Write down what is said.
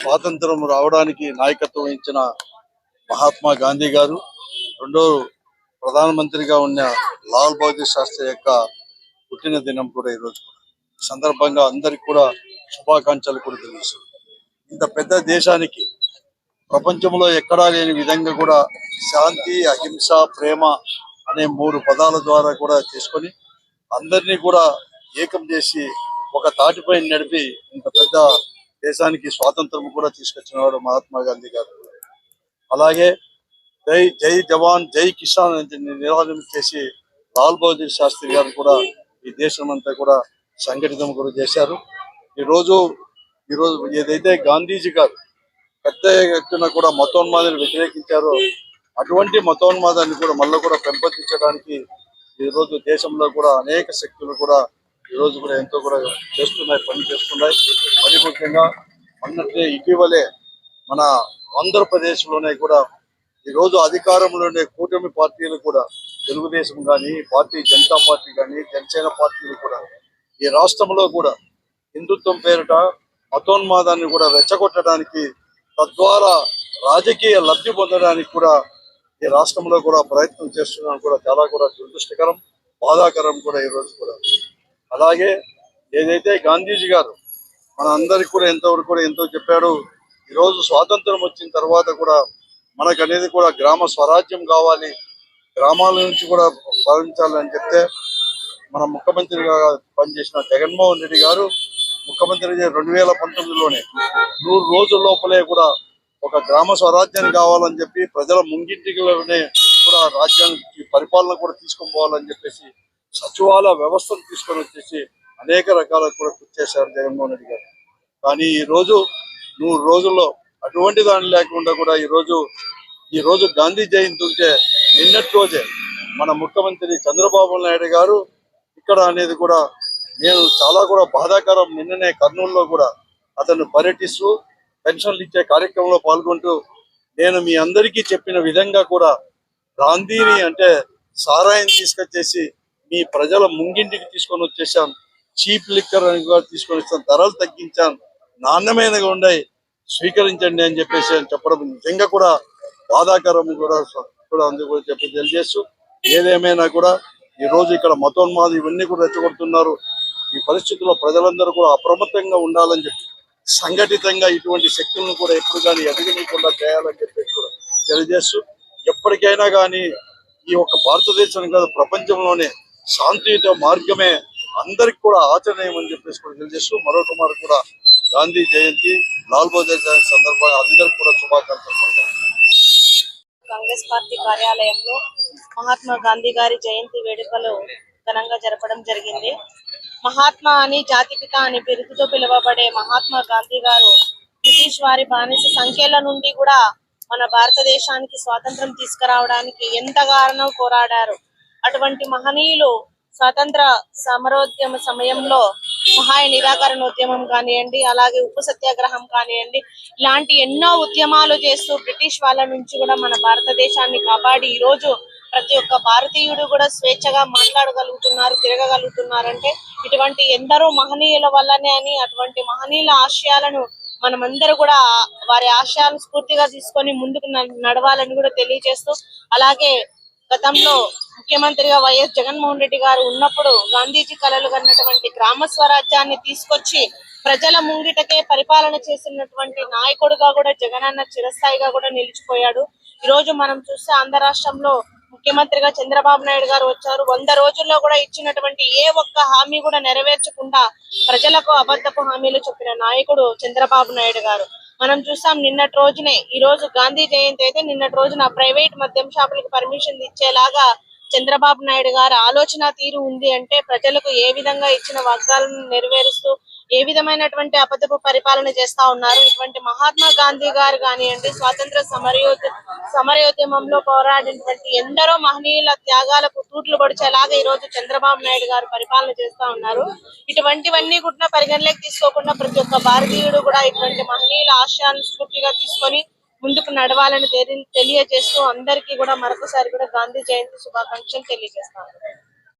స్వాతంత్రం రావడానికి నాయకత్వం ఇచ్చిన మహాత్మా గాంధీ గారు రెండో ప్రధానమంత్రిగా ఉన్న లాల్ బహదూర్ శాస్త్రి యొక్క పుట్టిన దినం కూడా. ఈరోజు సందర్భంగా అందరికి కూడా శుభాకాంక్షలు కూడా తెలుసు ఇంత పెద్ద దేశానికి ప్రపంచంలో ఎక్కడా లేని విధంగా కూడా శాంతి అహింస ప్రేమ అనే మూడు పదాల ద్వారా కూడా తీసుకొని అందరినీ కూడా ఏకం చేసి ఒక తాటిపై నడిపి ఇంత పెద్ద దేశానికి స్వాతంత్రం కూడా తీసుకొచ్చిన వాడు మహాత్మా గాంధీ గారు. అలాగే జై జై జవాన్ జై కిసాన్ అని నినాదం చేసి లాల్ బహదూర్ శాస్త్రి గారు కూడా ఈ దేశం అంతా కూడా సంఘటితం కూడా చేశారు. ఈరోజు ఈరోజు ఏదైతే గాంధీజీ గారు పెద్ద ఎత్తున కూడా మతోన్మాదాన్ని వ్యతిరేకించారో అటువంటి మతోన్మాదాన్ని కూడా మళ్ళీ కూడా పెంపొందించడానికి ఈ రోజు దేశంలో కూడా అనేక శక్తులు కూడా ఈ రోజు కూడా ఎంతో కూడా చేస్తున్నాయి పని చేస్తున్నాయి. మరి ముఖ్యంగా మొన్నటి ఇటీవలే మన ఆంధ్రప్రదేశ్లోనే కూడా ఈ రోజు అధికారంలో ఉండే కూటమి పార్టీలు కూడా తెలుగుదేశం కానీ పార్టీ జనతా పార్టీ కానీ జనసేన పార్టీలు కూడా ఈ రాష్ట్రంలో కూడా హిందుత్వం పేరిట మతోన్మాదాన్ని కూడా రెచ్చగొట్టడానికి తద్వారా రాజకీయ లబ్ధి పొందడానికి కూడా ఈ రాష్ట్రంలో కూడా ప్రయత్నం చేస్తున్నాను కూడా చాలా కూడా దురదృష్టకరం బాధాకరం కూడా ఈ రోజు కూడా. అలాగే ఏదైతే గాంధీజీ గారు మన అందరికి కూడా ఎంతవరకు కూడా ఎంతో చెప్పాడు ఈ రోజు స్వాతంత్రం వచ్చిన తర్వాత కూడా మనకు అనేది కూడా గ్రామ స్వరాజ్యం కావాలి గ్రామాల నుంచి కూడా సాధించాలని చెప్తే మన ముఖ్యమంత్రిగా పనిచేసిన జగన్మోహన్ రెడ్డి గారు ముఖ్యమంత్రి రెండు వేల పంతొమ్మిదిలోనే నూరు రోజుల లోపలే కూడా ఒక గ్రామ స్వరాజ్యాన్ని కావాలని చెప్పి ప్రజల ముంగింటిలోనే కూడా రాజ్యానికి పరిపాలన కూడా తీసుకొని పోవాలని చెప్పేసి సచివాలయ వ్యవస్థను తీసుకొని వచ్చేసి అనేక రకాల కూడా కృషి చేశారు జగన్మోహన్ రెడ్డి గారు. కానీ ఈ రోజు నూరు రోజుల్లో అటువంటి దాని లేకుండా కూడా ఈ రోజు ఈ రోజు గాంధీ జయంతి ఉంటే నిన్నటి రోజే మన ముఖ్యమంత్రి చంద్రబాబు నాయుడు గారు ఇక్కడ అనేది కూడా నేను చాలా కూడా బాధాకరం నిన్ననే కర్నూలులో కూడా అతను పర్యటిస్తూ పెన్షన్లు ఇచ్చే కార్యక్రమంలో పాల్గొంటూ నేను మీ అందరికీ చెప్పిన విధంగా కూడా గాంధీని అంటే సారాయిని తీసుకొచ్చేసి మీ ప్రజల ముంగింటికి తీసుకొని వచ్చేసాం చీప్ లిక్కర్ అని కూడా తీసుకొని వచ్చాను ధరలు తగ్గించాను. నాణ్యమైనగా ఉన్నాయి స్వీకరించండి అని చెప్పేసి అని చెప్పడం నిజంగా కూడా బాధాకరం కూడా కూడా అందుకు కూడా చెప్పి తెలియజేస్తూ ఏదేమైనా కూడా ఈ రోజు ఇక్కడ మతోన్మాది ఇవన్నీ కూడా రెచ్చగొడుతున్నారు. ఈ పరిస్థితుల్లో ప్రజలందరూ కూడా అప్రమత్తంగా ఉండాలని చెప్పి సంఘటితంగా ఇటువంటి శక్తులను కూడా ఎప్పుడు కానీ ఎదగనీయకుండా చేయాలని చెప్పేసి కూడా తెలియజేస్తూ ఎప్పటికైనా కానీ ఈ యొక్క భారతదేశం కాదు ప్రపంచంలోనే శాంతియుత మార్గమే అందరికి కూడా ఆచరణీయమని చెప్పేసి కూడా తెలియజేస్తూ మరొక మారు కూడా గాంధీ జయంతి లాల్ బహదూర్ జయంతి సందర్భంగా అందరికి కూడా శుభాకాంక్షలు కాంగ్రెస్ పార్టీ కార్యాలయంలో మహాత్మా గాంధీ గారి జయంతి వేడుకలు ఘనంగా జరపడం జరిగింది. మహాత్మా అని జాతిపిత అని బిరుదుతో పిలువబడే మహాత్మా గాంధీ గారు బ్రిటిష్ వారి బానిస సంఖ్యల నుండి కూడా మన భారతదేశానికి స్వాతంత్రం తీసుకురావడానికి ఎంతగానో పోరాడారు. అటువంటి మహనీయులు స్వాతంత్ర సమరోద్యమ సమయంలో సహాయ నిరాకరణ ఉద్యమం కానివ్వండి అలాగే ఉప్పు సత్యాగ్రహం కానివ్వండి ఇలాంటి ఎన్నో ఉద్యమాలు చేస్తూ బ్రిటిష్ వాళ్ళ నుంచి కూడా మన భారతదేశాన్ని కాపాడి ఈ రోజు ప్రతి ఒక్క భారతీయుడు కూడా స్వేచ్ఛగా మాట్లాడగలుగుతున్నారు తిరగగలుగుతున్నారంటే ఇటువంటి ఎందరో మహనీయుల వల్లనే అని అటువంటి మహనీయుల ఆశయాలను మనమందరూ కూడా వారి ఆశయాలను స్ఫూర్తిగా తీసుకొని ముందుకు న- నడవాలని కూడా తెలియజేస్తూ అలాగే గతంలో ముఖ్యమంత్రిగా వైఎస్ జగన్మోహన్ రెడ్డి గారు ఉన్నప్పుడు గాంధీజీ కలలు కన్నటువంటి గ్రామ స్వరాజ్యాన్ని తీసుకొచ్చి ప్రజల ముంగిటకే పరిపాలన చేసినటువంటి నాయకుడుగా కూడా జగనన్న చిరస్థాయిగా కూడా నిలిచిపోయాడు. ఈ రోజు మనం చూస్తే ఆంధ్ర రాష్ట్రంలో ముఖ్యమంత్రిగా చంద్రబాబు నాయుడు గారు వచ్చారు. వంద రోజుల్లో కూడా ఇచ్చినటువంటి ఏ ఒక్క హామీ కూడా నెరవేర్చకుండా ప్రజలకు అబద్ధపు హామీలు చెప్పిన నాయకుడు చంద్రబాబు నాయుడు గారు. మనం చూసాం నిన్నటి రోజునే. ఈ రోజు గాంధీ జయంతి అయితే నిన్నటి రోజున ప్రైవేట్ మద్యం షాపులకు పర్మిషన్ ఇచ్చేలాగా చంద్రబాబు నాయుడు గారి ఆలోచన తీరు ఉంది అంటే ప్రజలకు ఏ విధంగా ఇచ్చిన వాగ్దాలను నెరవేరుస్తూ ఏ విధమైనటువంటి అబద్ధపు పరిపాలన చేస్తా ఉన్నారు? ఇటువంటి మహాత్మా గాంధీ గారు కానివ్వండి స్వాతంత్ర సమరయోధ సమరయోద్యమంలో పోరాడినటువంటి ఎందరో మహనీయుల త్యాగాలకు తూట్లు పొడిచేలాగా ఈ రోజు చంద్రబాబు నాయుడు గారు పరిపాలన చేస్తా ఉన్నారు. ఇటువంటివన్నీ కూడా పరిగణలోకి తీసుకోకుండా ప్రతి ఒక్క భారతీయుడు కూడా ఇటువంటి మహనీయుల ఆశయాలను స్ఫూర్తిగా తీసుకొని ముందుకు నడవాలని తెలియజేస్తూ అందరికీ కూడా మరొకసారి కూడా గాంధీ జయంతి శుభాకాంక్షలు తెలియజేస్తాను.